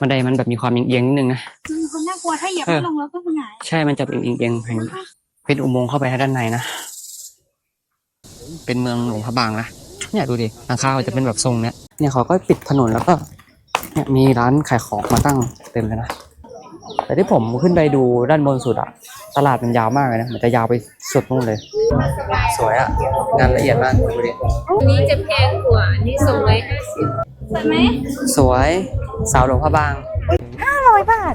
บันไดมันแบบมีความเอียงๆนิดนึงนะมันคนน่ากลัวถ้าเหยียบเออไม่ลงแล้วก็หงายใช่มันจะเป็นเอียงๆไปเป็นอุโมงค์เข้าไปด้านในนะเป็นเมืองหลวงพระบางนะเนี่ยดูดิหลังคาเขาจะเป็นแบบทรงเนี้ยเนี่ยเขาก็ปิดถนนแล้วก็เนี่ยมีร้านขายของมาตั้งเต็มเลยนะแต่ที่ผมขึ้นไปดูด้านบนสุดอะ ตลาดมันยาวมากเลยนะ มันจะยาวไปสุดนู่นเลย สวยอะงานละเอียดมากดูดิอันนี้จะแพงกว่าอันนี้สองร้อยห้าสิบสวยไหมสวยสาวหลวงพระบางห้าร้อยบาท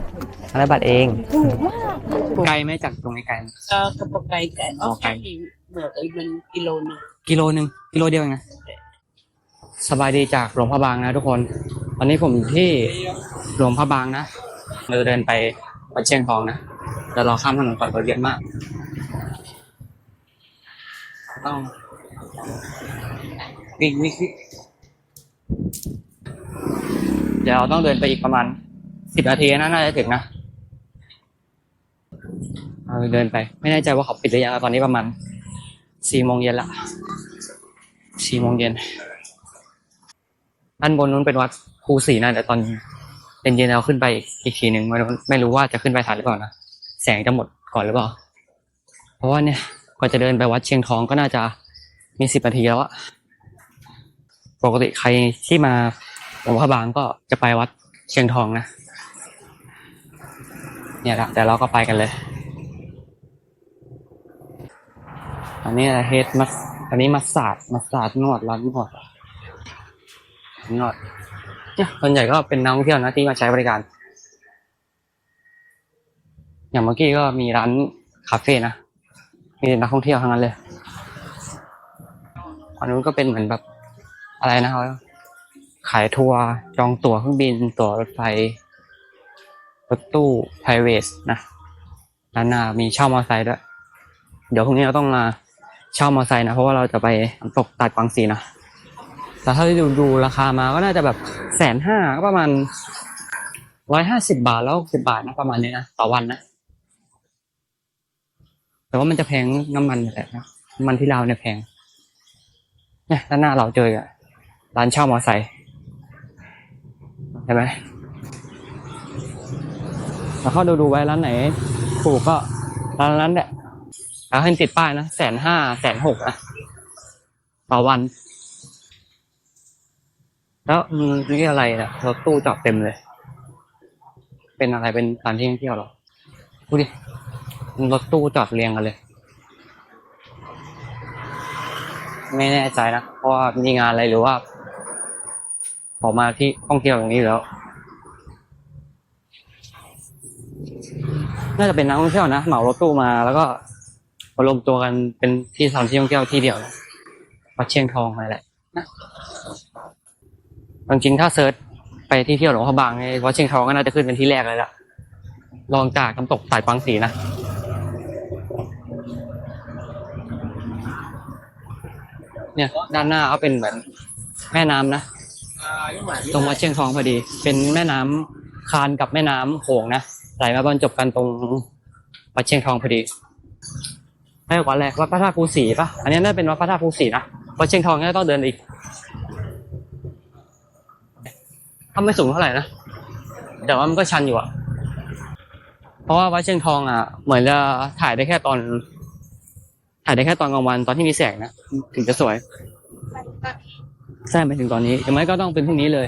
อะไรบัตรเองถูกมากไกลไหมจากตรงนี้ไกลไหมก็กระบอกไก่ไก่อ๋อไก่เบิกไอ้มันกิโลนึงกิโลหนึ่งกิโลเดียวเองนะสบายดีจากหลวงพระบางนะทุกคนตอนนี้ผมอยู่ที่หลวงพระบางนะเราจะเดินไปวัดเชียงทองนะ เดี๋ยวรอข้ามถนนก่อนเรถเยอะมาก ต้องวิ่งวิ่งเดี๋ยวเราต้องเดินไปอีกประมาณสิบนาทีนะน่าจะถึงนะเอาเดินไป ไม่แน่ใจว่าเขาปิดหรือยังตอนนี้ประมาณสี่โมงเย็นละสี่โมงเย็นด้านบนนู้นเป็นวัดภูศรีนะแต่ตอนเย็นๆเราขึ้นไปอีกทีหนึ่งไม่รู้ไม่รู้ว่าจะขึ้นไปทันหรือเปล่านะ แสงจะหมดก่อนหรือเปล่า เพราะว่าเนี่ยกว่าจะเดินไปวัดเชียงทองก็น่าจะมีสิบนาทีแล้วอะปกติใครที่มาหลวงพระบางก็จะไปวัดเชียงทองนะ เนี่ยละเดี๋ยวเราก็ไปกันเลย อันนี้เฮดมัสอันนี้มัสสาดมัสสาดนวดร้านนวดนวดเนี่ยส่วนใหญ่ก็เป็นนักท่องเที่ยวนะที่มาใช้บริการ อย่างเมื่อกี้ก็มีร้านคาเฟ่นะ มีนักท่องเที่ยวทั้งนั้นเลยอันนู้นก็เป็นเหมือนแบบอะไรนะเขาขายทัวร์จองตั๋วเครื่องบิน ตั๋วรถไฟ รถตู้ p r i v a t นะด้านหน้ามีเช่ามอเตอร์ไซค์ด้วย เดี๋ยวพรุ่งนี้เราต้องมาเช่ามอเตอร์ไซค์นะ เพราะว่าเราจะไปตกตัดกวางสีนะแต่ถ้าที่ดูดูราคามาก็น่าจะแบบแสนห้าก็ประมาณร้อยห้าสิบาทแล้วสิบาทนะประมาณนี้นะต่อวันนะ แต่ว่ามันจะแพงน้ำมันแหละนะน้ำมันที่ลาวเนี่ยแพงเนี่ยด้านหน้าเราเจออะร้านเช่ามอไซค์เห็นไหมแล้วเข้าดูดูไว้ร้านไหนถูกก็ร้านนั้นแหละแล้วขึ้ติดป้ายนะแสนห้าแสนหกอะต่อวัน แล้วนี่อะไรนี่ยรถตู้จอดเต็มเลย เป็นอะไรเป็นสถานที่ท่องเที่ยวหรอดูดิ รถตู้จอดเรียงกันเลย ไม่แน่ใจนะเพราะว่ามีงานอะไรหรือว่าผมมาที่ท่องเที่ยวอย่างนี้แล้ว น่าจะเป็นนักท่องเที่ยวนะเหมารถตู้มาแล้วก็มารวมตัวกันเป็นที่สถานที่ท่องเที่ยวที่เดียววัดเชียงทองอะไรแหละนะจริงๆถ้าเซิร์ชไปที่เที่ยวหลวงพระบางในวัดเชียงทองก็น่าจะขึ้นเป็นที่แรกเลยล่ะ ลองจากน้ำตกสายกวางสีนะ เนี่ย ด้านหน้าเขาเป็นเหมือนแม่น้ำนะตรงวัดเชียงทองพอดี เป็นแม่น้ำคานกับแม่น้ำโขงนะไหลมาบรรจบกันตรงวัดเชียงทองพอดีให้ก่อนแรกวัดพระธาตุภูสีปะอันนี้น่าจะเป็นวัดพระธาตุภูสีนะวัดเชียงทองเนี่ต้องเดินอีกถ้าไม่สูงเท่าไหร่นะแต่ว่ามันก็ชันอยู่อะเพราะว่าวัดเชียงทองอะ เหมือนจะถ่ายได้แค่ตอน ถ่ายได้แค่ตอนกลางวันตอนที่มีแสงนะถึงจะสวยใช่ไปถึงตอนนี้ยังไม่ก็ต้องเป็นพรุ่งนี้เลย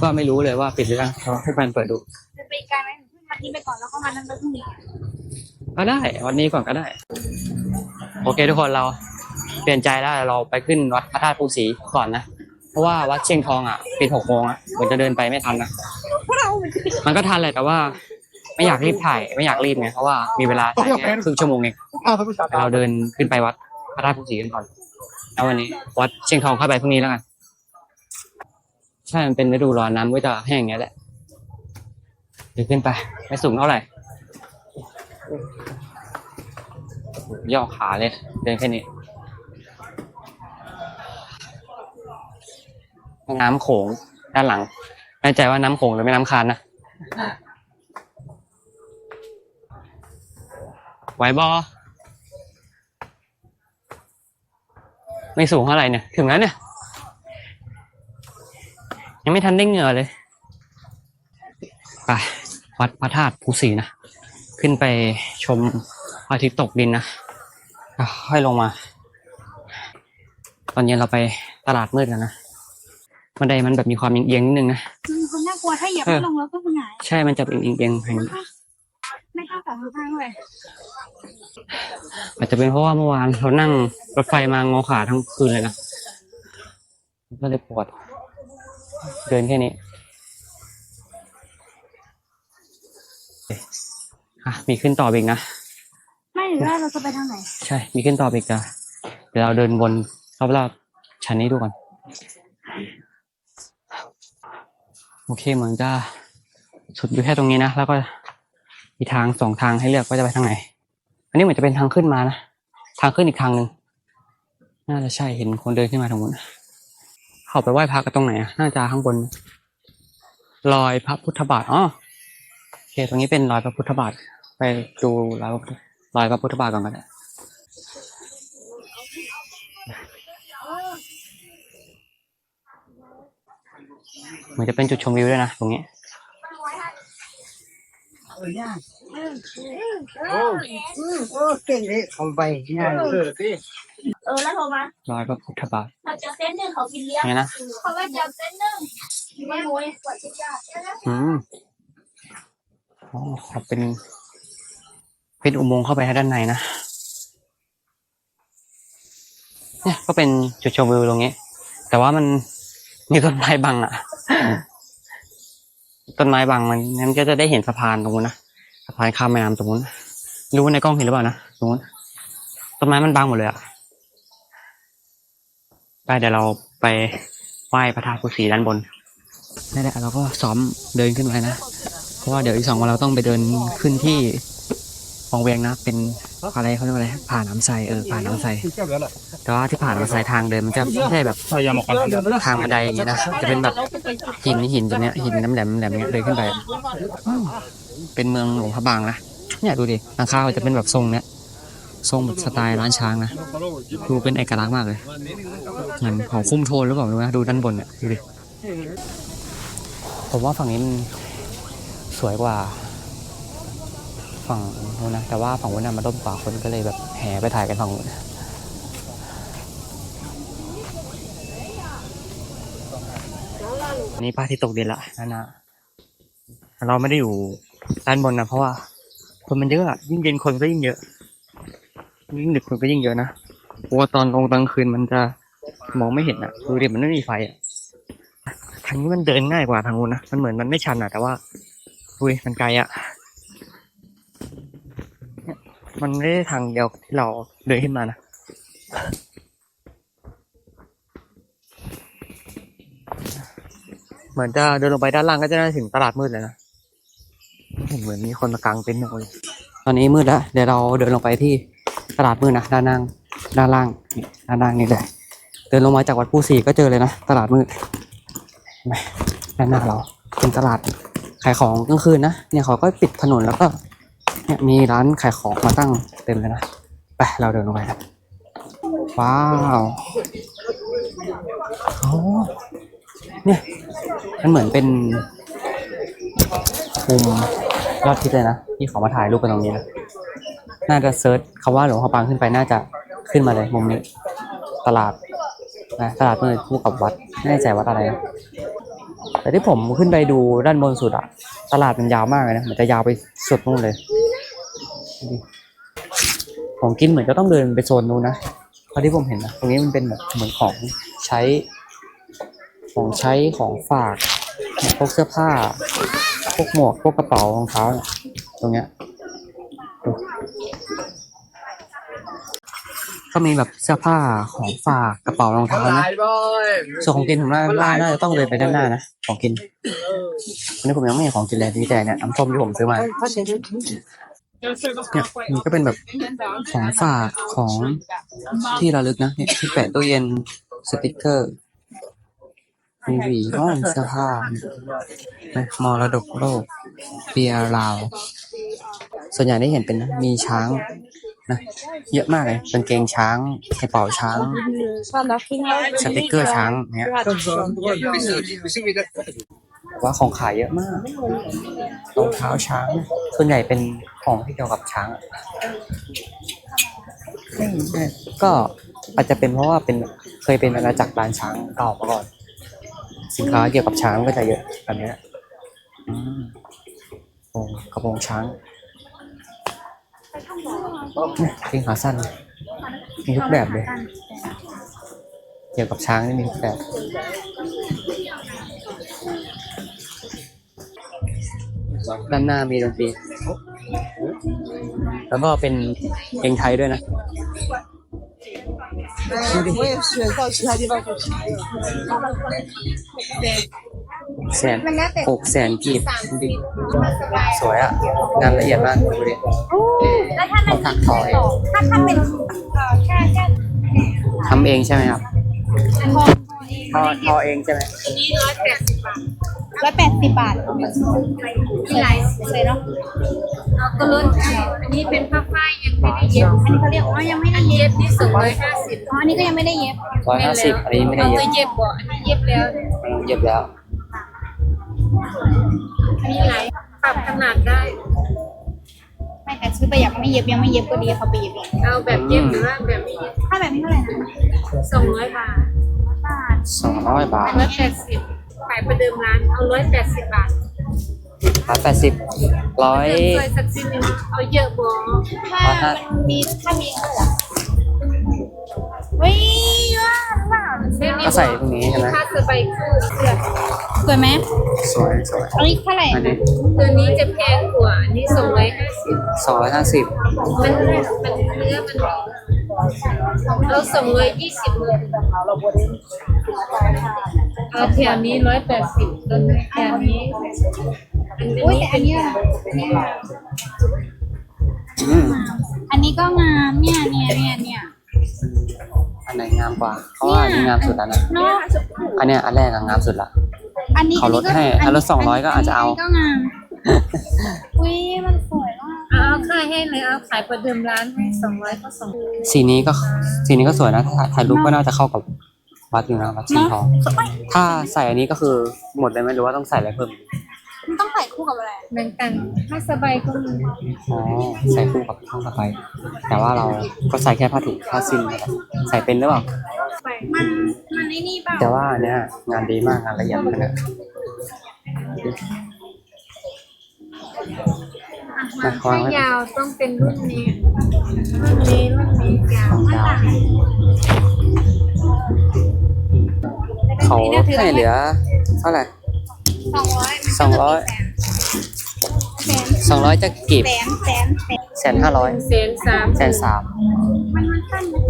ก็ไม่รู้เลยว่าปิดหรือยังเราให้แฟนเปิดดูจะไปไกลไหมขึ้นมาที่ไปก่อนแล้วก็มานั่งรถพรุ่งนี้ก็ได้ วันนี้ก่อนก็ได้ โอเคทุกคนเราเปลี่ยนใจแล้วเราไปขึ้นวัดพระธาตุภูสีก่อนนะเพราะว่าวัดเชียงทองอะปิดหกโมงอะผมจะเดินไปไม่ทันนะมันก็ทันแหละแต่ว่า ไม่อยากรีบถ่าย ไม่อยากรีบไงเพราะว่ามีเวลาถ่ายแค่ครึ่งชั่วโมงเองแต่เราเดินขึ้นไปวัดพระธาตุภูสีกันก่อนแล้ววันนี้ วัดเชียงทองเข้าไปพรุ่งนี้แล้วกันใช่มันเป็นฤดูร้อนน้ำก็จะแห้งอย่างเงี้ยแหละเดินขึ้นไป ไม่สูงเท่าไหร่ย่อขาเลย เดินแค่นี้น้ำโขงด้านหลังแน่ใจว่าน้ำโขงหรือไม่น้ำคานนะ ไหวบอไม่สูงเท่าไหร่เนี่ย ถึงแล้วเนี่ย ยังไม่ทันได้เหงื่อเลย ไป วัดพระธาตุภูสีนะ ขึ้นไปชมพระอาทิตย์ตกดินนะแล้วค่อยลงมา ตอนเย็นเราไปตลาดมืดกันนะบันไดมันแบบมีความเอียงๆนิดนึงนะมันคนน่ากลัวถ้าเหยียบไม่ลงแล้วก็คือหงาย ใช่ มันจะเป็นเอียงๆไปไม่กล้าสองข้างเลย อาจจะเป็นเพราะว่าเมื่อวานเรานั่งรถไฟมางอขาทั้งคืนเลยนะก็เลยปวด เดินแค่นี้อะมีขึ้นต่อไปอีกนะ ไม่หรือว่าเราจะไปทางไหน ใช่ มีขึ้นต่อไปอีกจ้ะเดี๋ยวเราเดินวนรอบๆชั้นนี้ดูก่อน โอเคเหมือนจะสุดอยู่แค่ตรงนี้นะ แล้วก็มีทางสองทางให้เลือกว่าจะไปทางไหน อันนี้เหมือนจะเป็นทางขึ้นมานะ ทางขึ้นอีกทางหนึ่ง น่าจะใช่เห็นคนเดินขึ้นมาตรงนู้นเข้าไปไหว้พระกันตรงไหนอะ น่าจะข้างบน รอยพระพุทธบาท อ๋อโอเคตรงนี้เป็นรอยพระพุทธบาท ไปดูรอยพระพุทธรอยพระพุทธบาทก่อนก็ได้เหมือนจะเป็นจุดชมวิวด้วยนะตรงนี้ โอ้โอ้เก่งเลยเอาไปง่ายเออแล้วโทรมารอยพระพุทธบาทเราจะเส้นหนึ่งเขากินเลี้ยงไงนะเขาว่าจะเส้นหนึ่งไม่โวยกว่าที่จะอืมอ๋อครับเป็น เป็นอุโมงค์เข้าไปด้านในนะเนี่ยก็เป็นจุดชมวิวตรงนี้ แต่ว่ามันมีต้นไม้บังอะต้นไม้บังมันนั้นก็จะได้เห็นสะพานตรงนู้นนะ สะพานข้ามแม่น้ำตรงนู้นรู้ว่าในกล้องเห็นหรือเปล่านะตรงนู้นต้นไม้มันบังหมดเลยอะไปเดี๋ยวเราไปไหว้พระธาตุภูสีด้านบนนี่แหละเราก็ซ้อมเดินขึ้นไปนะ เพราะว่าเดี๋ยวอีกสองวันเราต้องไปเดินขึ้นที่วังเวียงนะ เป็น อะไรเขาเรียกว่าอะไรผ่านน้ำไซเออผ่านน้ำไซแต่ว่าที่ผ่านน้ำไซทางเดินมันจะไม่ใช่แบบทางบันไดอย่างเงี้ยนะจะเป็นแบบหินหินตัวเนี้ยหินน้ำแหลมแหลมเนี้ยเดินขึ้นไปอ้าวเป็นเมืองหลวงพระบางนะเนี่ยดูดิหลังคาจะเป็นแบบทรงเนี้ยทรงแบบสไตล์ร้านช้างนะดูเป็นเอกลักษณ์มากเลยเหมือนของคุ้มโทนหรือเปล่าไม่รู้นะดูด้านบนเนี่ยดูดิผมว่าฝั่งนี้มันสวยกว่า ฝั่งนู้นนะ แต่ว่าฝั่งนู้นน่ะมันร่มกว่าคนก็เลยแบบแห่ไปถ่ายกันฝั่งนู้นอันนี้พระอาทิตย์ตกดินละนั่นนะเราไม่ได้อยู่ด้านบนนะเพราะว่า คนมันเยอะอะยิ่งเย็นคนก็ยิ่งเยอะ ยิ่งดึกคนก็ยิ่งเยอะนะเพราะว่าตอนลงกลางคืนมันจะมองไม่เห็นอะดูดิมันไม่มีไฟอะทางนี้มันเดินง่ายกว่าทางนู้นนะมันเหมือนมันไม่ชันอะแต่ว่าอุ้ยมันไกลอะเนี่ย มันไม่ได้ทางเดียวที่เราเดินขึ้นมานะเหมือนจะเดินลงไปด้านล่างก็จะได้ถึงตลาดมืดเลยนะเห็นเหมือนมีคนมากางเต็นท์เลยตอนนี้มืดแล้วเดี๋ยวเราเดินลงไปที่ตลาดมืดนะด้านล่างด้านล่างนี่ด้านล่างนี่เลยเดินลงมาจากวัดผู้สีก็เจอเลยนะตลาดมืดเห็นไหมด้านหน้าเราเป็นตลาดขายของกลางคืนนะเนี่ยเขาก็ปิดถนนแล้วก็ เนี่ยมีร้านขายของมาตั้งเต็มเลยนะ ไป เราเดินลงไปกันว้าวโอ้เนี่ย มันเหมือนเป็นมุมยอดทิศเลยนะ ที่เขามาถ่ายรูปกันตรงนี้นะ น่าจะเซิร์ชคำว่าหลวงพ่อปางขึ้นไปน่าจะขึ้นมาเลยมุมนี้ ตลาดนะตลาดมืดคู่กับวัดไม่แน่ใจวัดอะไรนะแต่ที่ผมขึ้นไปดูด้านบนสุดอะตลาดมันยาวมากเลยนะเหมือนจะยาวไปสุดนู่นเลย ของกินเหมือนจะต้องเดินไปโซนนู้นนะเท่าที่ผมเห็นนะตรงนี้มันเป็นแบบเหมือนของใช้ ของใช้ของฝากพวกเสื้อผ้า พวกหมวกพวกกระเป๋ารองเท้าเนี่ยตรงเนี้ยดูก็มีแบบเสื้อผ้าของฝากกระเป๋ารองเท้านะส่วนของกินผมว่าว่าน่าจะต้องเลยไปด้านหน้านะของกินวันนี้ผมยังไม่เห็นของกินเลยมีแต่เนี่ยน้ำส้มที่ผมซื้อมา เนี่ยมันก็เป็นแบบของฝากของที่ระลึกนะเนี่ยที่แปะตู้เย็นสติกเกอร์มีหวีอ้อเสื้อผ้านะมรดกโลกเบียร์ลาว ส่วนใหญ่ได้เห็นเป็นนะมีช้างนะเยอะมากเลยกางเกงช้างกระเป๋าช้าง สติกเกอร์ช้างเนี่ย ว่าของขายเยอะมากรองเท้าช้างนะส่วนใหญ่เป็นของที่เกี่ยวกับช้างอะไม่ไม่ก็อาจจะเป็นเพราะว่าเป็นเคยเป็นอาณาจักรลานช้างเก่ามาก่อน สินค้าเกี่ยวกับช้างก็จะเยอะแบบเนี้ยอืมโอ้กระโปรงช้างเนี่ยกางเกงขาสั้นมีทุกแบบเลย เกี่ยวกับช้างนี่มีทุกแบบ ด้านหน้ามีดนตรี แล้วก็เป็นเพลงไทยด้วยนะ 我也是到其他地方去吃。 แสนหกแสนกีบดูดิสวยอ่ะ งานละเอียดมากดูดิ แล้วถ้า เขาถักทอเอง ถ้าทำเป็นเอ่อแค่แค่ ทำเองใช่ไหมครับทอทอเองใช่ไหม นี่ร้อยแปดสิบบาท ร้อยแปดสิบบาทที่ไหนเลยเนาะเอาก็ลดให้อันนี้เป็นผ้าฝ้ายยังไม่ได้เย็บ อันนี้เขาเรียกว่ายังไม่อัได้นเย็เย็บบนี่สองร้อยห้าสิบอ๋ออันนี้ก็ยังไม่ได้เย็บร้อยห้าสิบอันนี้ไม่ได้เอาเย็ตัวบเย็บบ่อันนี้เย็บแล้วเย็บแล้วมีหลายปรับขนาดได้ไม่แต่ซื้อไปอยากไม่เย็บยังไม่เย็บก็ดีเขาไปเย็บเองเอาแบบเย็บหรือว่าแบบไม่เย็บถ้าแบบนี้เท่าไหร่นะสองร้อยบาทบาทสองร้อยบาทร้อยแปดสิบ ขายประเดิมร้านเอาร้อยแปดสิบบาทร้อยแปดสิบร้อยเติมซอยสักชิ้นหนึงเอาเยอะบ่ถ้ามันมีถ้ามีเท่าไหร่เฮ้ยว่าหรือเปล่าเส้นนี้ก็ใส่พวกนี้ใช่ไหมค่าสบายคู่เสื้อสวยไหมสวยสวยอันนี้เท่าไหร่อันนี้ตัวนี้จะแพงกว่าอันนี้สองร้อยห้าสิบสองร้อยห้าสิบมันมันเนื้อมัน เราสองร้อยยี่สิบเลยเอาแถวนี้ร้อยแปดสิบตัวนี้แถวนี้อันอุ้ยนี้แต่อันเนี้ยอันเนี้ยอืมอันนี้ก็งามเนี่ยเนี่ยเนี่ยเนี่ยอันไหนงามกว่าเพราะว่าอันนี้งามสุดแล้วนะเนาะอันเนี้ยอันแรกอะงามสุดละอันนี้เขาลดให้นนี้ถ้าลด200ก็อาจจะเอานนี้ก็งามอุ้ยมันสวยมาก เอาเอาค่าให้เลยเอาขายประเดิมร้านให้สองร้อยก็สองสีนี้ก็สีนี้ก็สวยนะถ้าถ่ายรูปก็น่าจะเข้ากับวัดอยู่นะวัดชิงทองถ้าใส่อันนี้ก็คือหมดเลยไหมหรือว่าต้องใส่อะไรเพิ่มมันต้องใส่คู่กับอะไรเหมือนกันถ้าสบายก็มีอ๋อใส่คู่กับข้างต่อไปแต่ว่าเราก็ใส่แค่ผ้าถุงผ้าสิ้นนะครับใส่เป็นหรือเปล่ามันมันไอ้นี่เปล่าแต่ว่าอันเนี้ยงานดีมากงานละเอียดมากนะ ถ้ายาวต้องเป็นรุ่นนี้ รุ่นนี้รุ่นนี้ยาวยาวเขาให้เหลือเท่าไหร่สองร้อยสองร้อยแสนสองร้อยจะกีบแสนแสนแสนแสนห้าร้อยเซนสามแสนสามมันมันสั้นนะ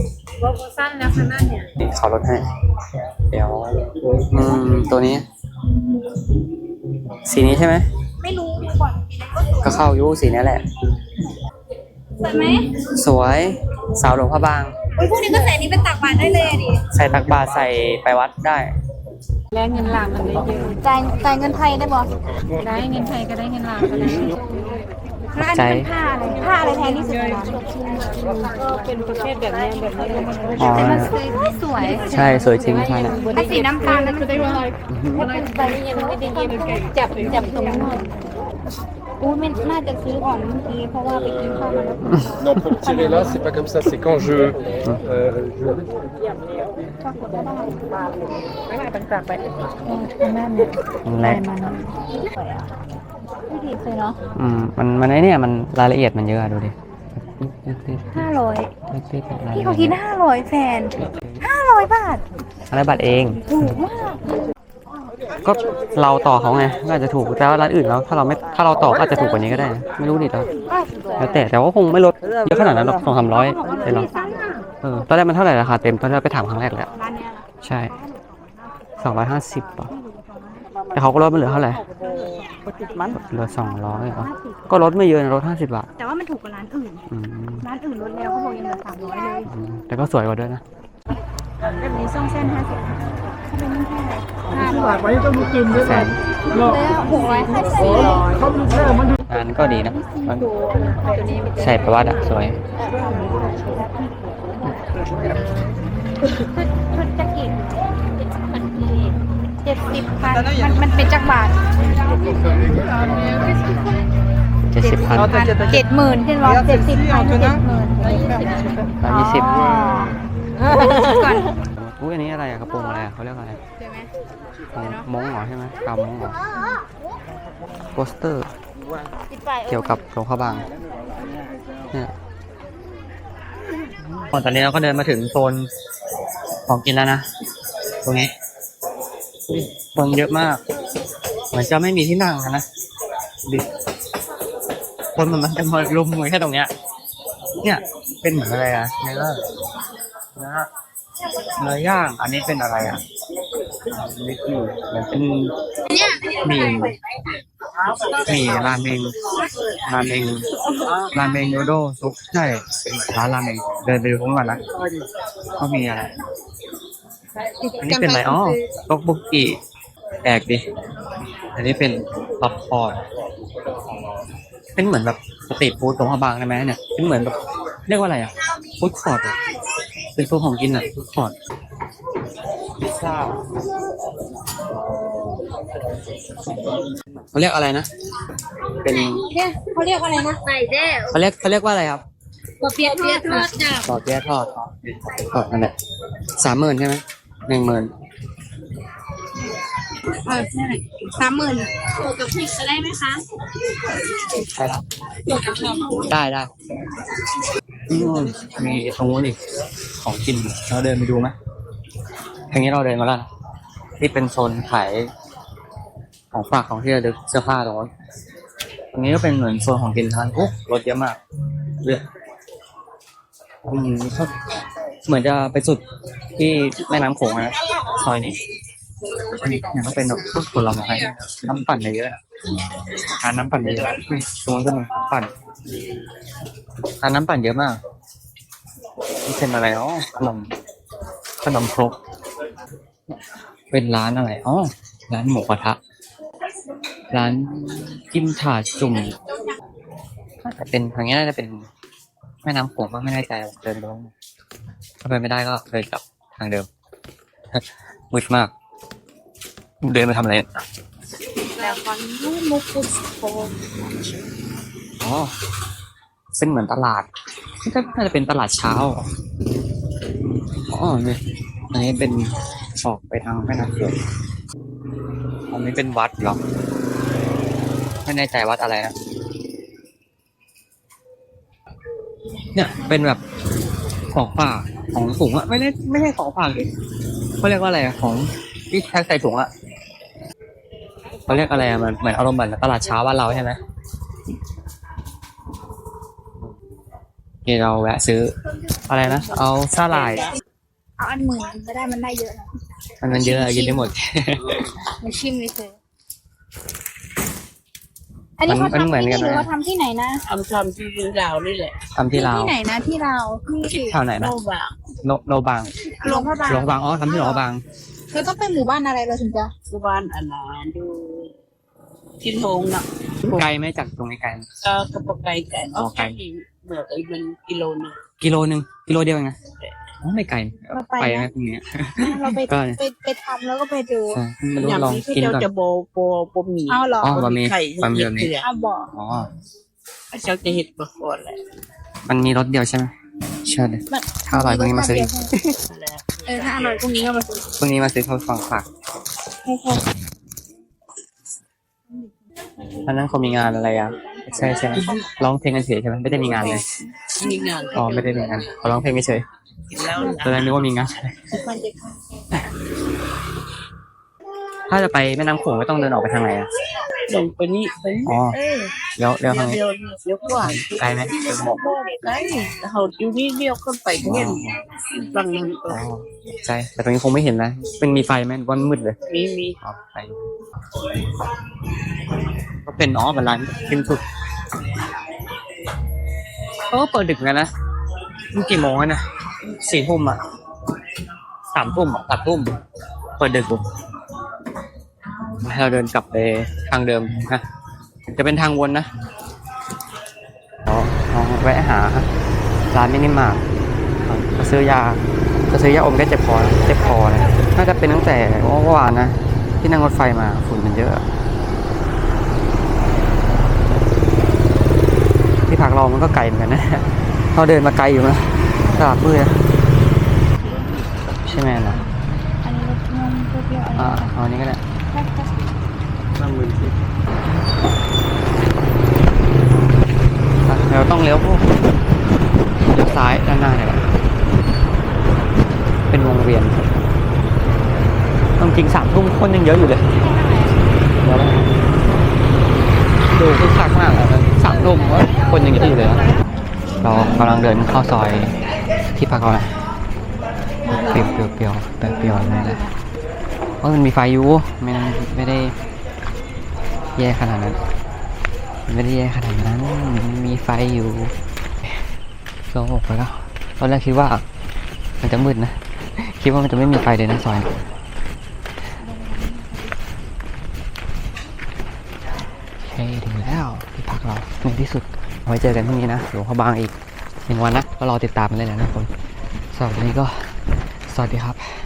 โลโก้สั้นแล้วขนาดเนี่ยนี่เขาลดให้ เดี๋ยวอืมตัวนี้ สีนี้ใช่ไหมไม่รู้ดูก่อน ก็สวยก็เข้าอยุสีนี้แหละ สวยไหมสวยสาวหลวงพระบางอุ้ยพวกนี้ก็ใส่นี้เป็นตักบาตรได้เลยอะดิใส่ตักบาตรใส่ไปวัดได้แล้วเงินลาวมันได้เยอะจ่ายจ่ายเงินไทยได้บ่ได้เงินไทยก็ได้เงินลาวก็ได้แล้วอันนี้เป็นผ้าอะไรผ้าอะไรแพงที่สุดในร้านก็เป็นประเภทแบบนี้แบบนี้มันอ๋อแต่มันสวยสวยใช่สวยจริงค่ะเนี่ยถ้าสีน้ำตาลนั้นมันจะร้อยใบยังไม่ได้เย็บจับจับตรงนู้น อู้ไม่น่าจะซื้อก่อนเมื่อกี้เพราะว่าไปกินข้าวมาแล้ว Non, pour tirer là, c'est pas comme ça. C'est quand je. euh, je- ต่างๆไปแม่เนี่ยมันแรกมันสวยอะไม่ดีเลยเนาะอืมมันมันไอเนี่ยมันรายละเอียดมันเยอะอะดูดิห้าร้อยพี่ละเอียเขาคิดห้าร้อยแฟนห้าร้อยบาท อะไรบัตรเองถูกมาก ก็เราต่อเขาไงก็อาจจะถูกแต่ว่าร้านอื่นแล้วถ้าเราไม่ถ้าเราต่อก็อาจจะถูกกว่านี้ก็ได้นะไม่รู้ดิแล้วแล้วแต่แต่ว่าคงไม่ลดเยอะขนาดนั้นหรอกสองสามร้อยเลยหรอเออตอนแรกมันเท่าไหร่ราคาเต็มตอนแรกไปถามครั้งแรกเลยอะร้านเนี้ยนะใช่สองร้อยห้าสิบป่ะแต่เขาก็ลดมาเหลือเท่าไหร่เหลือสองร้อยเหรอก็ลดไม่เยอะนะลดห้าสิบบาทแต่ว่ามันถูกกว่าร้านอื่นอืมร้านอื่นลดแล้วเขาบอกยังเหลือสามร้อยเลยอืมแต่ก็สวยกว่าด้วยนะแบบนี้ซ่องเส้นห้าสิบถ้าเป็นนี่แค่ห้าร้อยแสนแล้วหกร้อยห้าสิบงานก็ดีนะมันใส่ประวัติอะสวยชุดชุดแจ็คเก็ตเจ็ดจ็ดสิบพันมันมันเป็นจักรบาทเจ็ดสิบพันพันเจ็ดหมื่นขึ้นร้อยเจ็ดสิบพันเจ็ดหมื่นร้อยยี่สิบก่อนอุ้ยอันนี้อะไรอะกระโปรงอะไรอะเขาเรียกอะไรใช่ไห มของมงเหรอใช่ไหมกำมงเหรอโปสเตอร์ปิดไปเกี่ยวกับหลวงพระบางเนี่ยตอนนี้เราก็เดินมาถึงโซนของกินแล้วนะ ตรงนี้คนเยอะมาก เหมือนจะไม่มีที่นั่งนะดิคนมันจะมารุมกันแค่ตรงเนี้ย เนี่ย เป็นเหมือนอะไรอะเนื้อนะฮะเนื้อย่าง อันนี้เป็นอะไรอะ นี่คือเหมือนเป็นหมี่หมี่ราเมงราเมงราเมงนูโดซุปใช่เป็นร้านราเมงเดินไปดูข้างหลังนะเขามีอะไรอันนี้เป็นอะไรอ๋อตกบุกกี้แปลกดิอันนี้เป็นป๊อปคอร์นเป็นเหมือนแบบสตรีทฟู้ดตรงพระบางได้ไหมเนี่ยเป็นเหมือนแบบเรียกว่าอะไรอะฟู้ดคอร์ดอะเป็นฟู้ดของกินอะฟู้ดคอร์ดพิซซ่า เขาเรียกอะไรนะ เป็นเนี่ยเขาเรียกว่าอะไรนะไก่แด้เขาเรียกเขาเรียกว่าอะไรครับตัวเปียกเปียกทอดจ้ะต่อเปี๊ยะทอดทอดนั่นแหละสามหมื่นใช่ไหมหนึ่งหมื่นเออใช่สามหมื่นบวกกับพริกจะได้ไหมคะใช่ครับบวกกับพริกได้ได้อืมมีตรงนู้นอีกของกินเราเดินไปดูไหมทางนี้เราเดินมาแล้วนะที่เป็นโซนขาย ของฝากของที่ระลึกเสื้อผ้าตรงนู้นตรงนี้ก็เป็นเหมือนโซนของกินทานโอ้รถเยอะมากเลือกอืมก็เหมือนจะไปสุดที่แม่น้ำโขงนะซอยนี้อันนี้เนี่ยก็เป็นแบบพวกผลไม้น้ำปั่นเยอะทานน้ำปั่นเยอะตรงนู้นก็มีน้ำปั่นทานน้ำปั่นเยอะมากนี่เป็นอะไรอ๋อขนมขนมครกเป็นร้านอะไรอ๋อร้านหมูกระทะ ร้านกิมถาดจุ่มน่าจะเป็นทางนี้น่าจะเป็นแม่น้ำโขงก็ไม่แน่ใจเดินไปตรงถ้าไปไม่ได้ก็เลยกลับทางเดิมมืดมาก เดินมาทำอะไรเนี่ยแล้วก็ลูมุกุสโคอ๋อเป็นเหมือนตลาดนี่ก็น่าจะเป็นตลาดเช้าอ๋อเนี่ยอันนี้เป็นออกไปทางแม่น้ำโขงอันนี้เป็นวัดเหรอ ไม่แน่ใจวัดอะไรนะ เนี่ย เป็นแบบของฝากของถุงอะไม่ได้ไม่ใช่ของฝากเลยเขาเรียกว่าอะไรอะของที่แพ็คใส่ถุงอะเขาเรียกอะไรอะมันเหมือนอารมณ์เหมือนตลาดเช้าบ้านเราใช่ไหมนี่เราแวะซื้อ อะไรนะ เอาสาหร่าย เอาอันหมื่นก็ได้มันได้เยอะนะมันมันเยอะกินได้หมดมาชิมเลยเถอะ อันนี้เขามันทำเหมือนที่กันนี่หรือไหมว่าทำที่ไหนนะทำทำที่เราวนี่แหละทำที่ลาวที่ไหนนะที่เราที่แถวไหนนะโลบากโนโนบางหลวงพระบางหลวงบางอ๋อทำที่หลวงพระบางเราต้องไปหมู่บ้านอะไรเราถึงจะสุวรรณอันนั้นดูที่โทงน่ะไกลไหมจากตรงนี้ไกลไหม ก็กระปไก่ไก่อ๋อไกลเมื่อไอ้มันกิโลนึงกิโลหนึ่งกิโลเดียวเองนะ อ๋อไม่ไกลเราไปไปไหมนะตรงนี้เราไปก็ไปไปทำแล้วก็ไปดู ใช่ไม่รู้อย่างลองนี้ที่กินเจ้าก่อน จะโบโบโบหมีเอาเหรอ อ๋อ บะหมี่ไข่บะหมี่แบบนี้เกลือเอาบอก อ๋อ เจ้าจะเห็ดบะโคนแหละมันมีรสเดียวใช่ไหมใช่เลยมัน ถ้าอร่อยพรุ่งนี้มาซื้ออีกแล้วเออถ้าอร่อยพรุ่งนี้ก็มาซื้อพรุ่งนี้มาซื้อข้าวฟองฝากให้เขาวันนั้นเขามีงานอะไรอะ ใช่ใช่ไหมร้องเพลงกันเฉยใช่ไหมไม่ได้มีงานเลย มีงานอ๋อไม่ได้มีงานเขาร้องเพลงเฉย กินแล้วตอนแรกนึกว่ามีงานมันจะถ้าจะไปแม่น้ำโขงก็ต้องเดินออกไปทางไหนอะลงไปนี่ไปนี่อ๋อเออเลี้ยวเลี้ยวทางนี้เดียวเดียวกว่าไกลไหมเดินบอกไก่เขาอยู่นี่เดียวก็ไปเห็นบางนั้นก็อ๋อใช่แต่ตรงนี้คงไม่เห็นนะเป็นมีไฟไหมหรือวันมืดเลย มีมีอ๋อไฟก็เป็นอ๋อเป็นร้านกินสุดเขาก็เปิดดึกเหมือนกันนะมันกี่โมงแล้วนะ สี่ทุ่มอะสามทุ่มสามทุ่มเปิดดึกให้เราเดินกลับไปทางเดิมนะจะเป็นทางวนนะออลองแวะหาร้านมินิมาร์ทจะซื้อยาจะซื้อยาอมแก้เจ็บคอเจ็บคอนะน่าจะเป็นตั้งแต่เมื่อวานนะ ที่นั่งรถไฟมาฝุ่นมันเยอะ ที่พักเรามันก็ไกลเหมือนกันนะ เราเดินมาไกลอยู่นะ ตลาดมืดนะใช่ไหมล่ะอันนี้รสนมเปรี้ยวๆอันอ่านี้เอาอันนี้ก็ได้ห้าหมื่นสิบอะเดี๋ยวต้องเลี้ยวเลี้ยวซ้ายด้านหน้าเนี่ยแหละเป็นวงเวียนต้องจริงสามทุ่มคนยังเยอะอยู่เลยเดี๋ยวนะดูคึกคักมากเลยสามทุ่มว่าคนยังเยอะอยู่เลยนะ เรากำลังเดินเข้าซอยที่พักเรานะเปรียวเปรียวเปรียวเปรียวเปรียวอย่างนี้เลยเพราะมันมีไฟอยู่ไม่ไม่ได้แย่ขนาดนั้นไม่ได้แย่ขนาดนั้นมีไฟอยู่ก็ออกไปแล้วตอนแรกคิดว่ามันจะมืดนะ คิดว่ามันจะไม่มีไฟเลยนะซอยโอเคถึงแล้วที่พักเราในที่สุด ไว้เจอกันพรุ่งนี้นะหลวงพ่อบางอีกหนึ่งวันนะก็รอติดตามกันเลยนะทุกคนสำหรับวันนี้ก็สวัสดีครับ